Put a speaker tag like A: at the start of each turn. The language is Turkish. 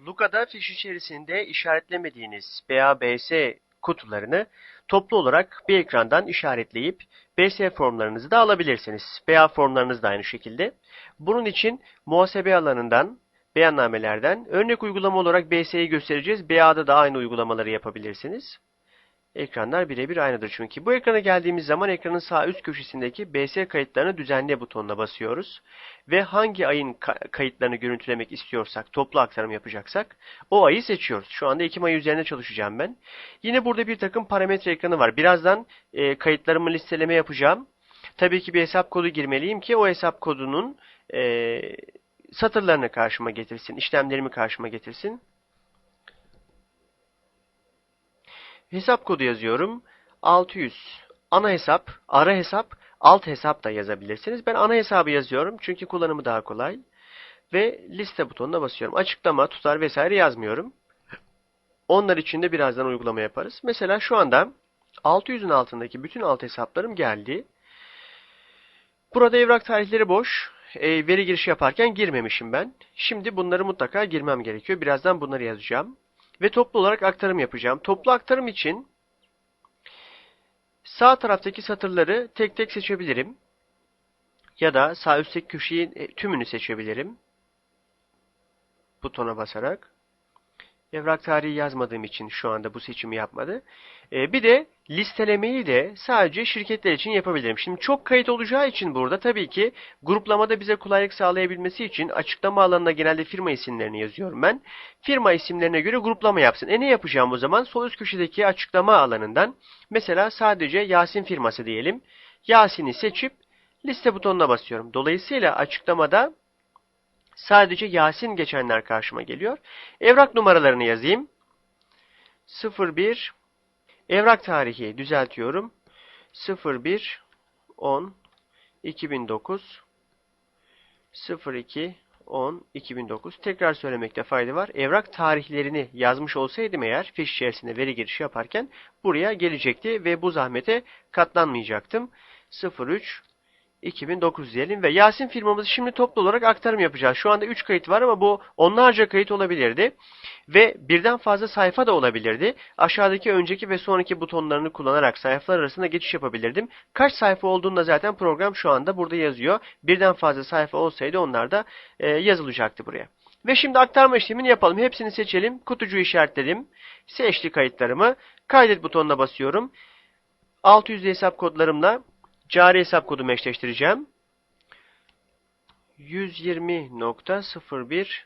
A: Luka'da fiş içerisinde işaretlemediğiniz BABS kutularını toplu olarak bir ekrandan işaretleyip BS formlarınızı da alabilirsiniz. BA formlarınız da aynı şekilde. Bunun için muhasebe alanından, beyannamelerden örnek uygulama olarak BS'yi göstereceğiz. BA'da da aynı uygulamaları yapabilirsiniz. Ekranlar birebir aynıdır çünkü. Bu ekrana geldiğimiz zaman ekranın sağ üst köşesindeki BS kayıtlarını düzenle butonuna basıyoruz. Ve hangi ayın ka- kayıtlarını görüntülemek istiyorsak, toplu aktarım yapacaksak o ayı seçiyoruz. Şu anda Ekim ayı üzerine çalışacağım ben. Yine burada bir takım parametre ekranı var. Birazdan e, kayıtlarımı listeleme yapacağım. Tabii ki bir hesap kodu girmeliyim ki o hesap kodunun e, satırlarını karşıma getirsin, işlemlerimi karşıma getirsin. Hesap kodu yazıyorum. 600. Ana hesap, ara hesap, alt hesap da yazabilirsiniz. Ben ana hesabı yazıyorum çünkü kullanımı daha kolay. Ve liste butonuna basıyorum. Açıklama, tutar vesaire yazmıyorum. Onlar için de birazdan uygulama yaparız. Mesela şu anda 600'ün altındaki bütün alt hesaplarım geldi. Burada evrak tarihleri boş. E, veri girişi yaparken girmemişim ben. Şimdi bunları mutlaka girmem gerekiyor. Birazdan bunları yazacağım. Ve toplu olarak aktarım yapacağım. Toplu aktarım için sağ taraftaki satırları tek tek seçebilirim. Ya da sağ üstteki köşeyi e, tümünü seçebilirim. Butona basarak. Evrak tarihi yazmadığım için şu anda bu seçimi yapmadı. E, bir de listelemeyi de sadece şirketler için yapabilirim. Şimdi çok kayıt olacağı için burada tabii ki gruplamada bize kolaylık sağlayabilmesi için açıklama alanına genelde firma isimlerini yazıyorum ben. Firma isimlerine göre gruplama yapsın. E ne yapacağım o zaman? Sol üst köşedeki açıklama alanından mesela sadece Yasin firması diyelim. Yasin'i seçip liste butonuna basıyorum. Dolayısıyla açıklamada sadece Yasin geçenler karşıma geliyor. Evrak numaralarını yazayım. 01 Evrak tarihi düzeltiyorum. 01 10 2009 02 10 2009 tekrar söylemekte fayda var. Evrak tarihlerini yazmış olsaydım eğer fiş içerisinde veri girişi yaparken buraya gelecekti ve bu zahmete katlanmayacaktım. 03 2009 diyelim ve Yasin firmamızı şimdi toplu olarak aktarım yapacağız. Şu anda 3 kayıt var ama bu onlarca kayıt olabilirdi. Ve birden fazla sayfa da olabilirdi. Aşağıdaki önceki ve sonraki butonlarını kullanarak sayfalar arasında geçiş yapabilirdim. Kaç sayfa olduğunu da zaten program şu anda burada yazıyor. Birden fazla sayfa olsaydı onlar da e, yazılacaktı buraya. Ve şimdi aktarma işlemini yapalım. Hepsini seçelim. Kutucuğu işaretledim. Seçti kayıtlarımı. Kaydet butonuna basıyorum. 600 hesap kodlarımla cari hesap kodumu eşleştireceğim. 120.01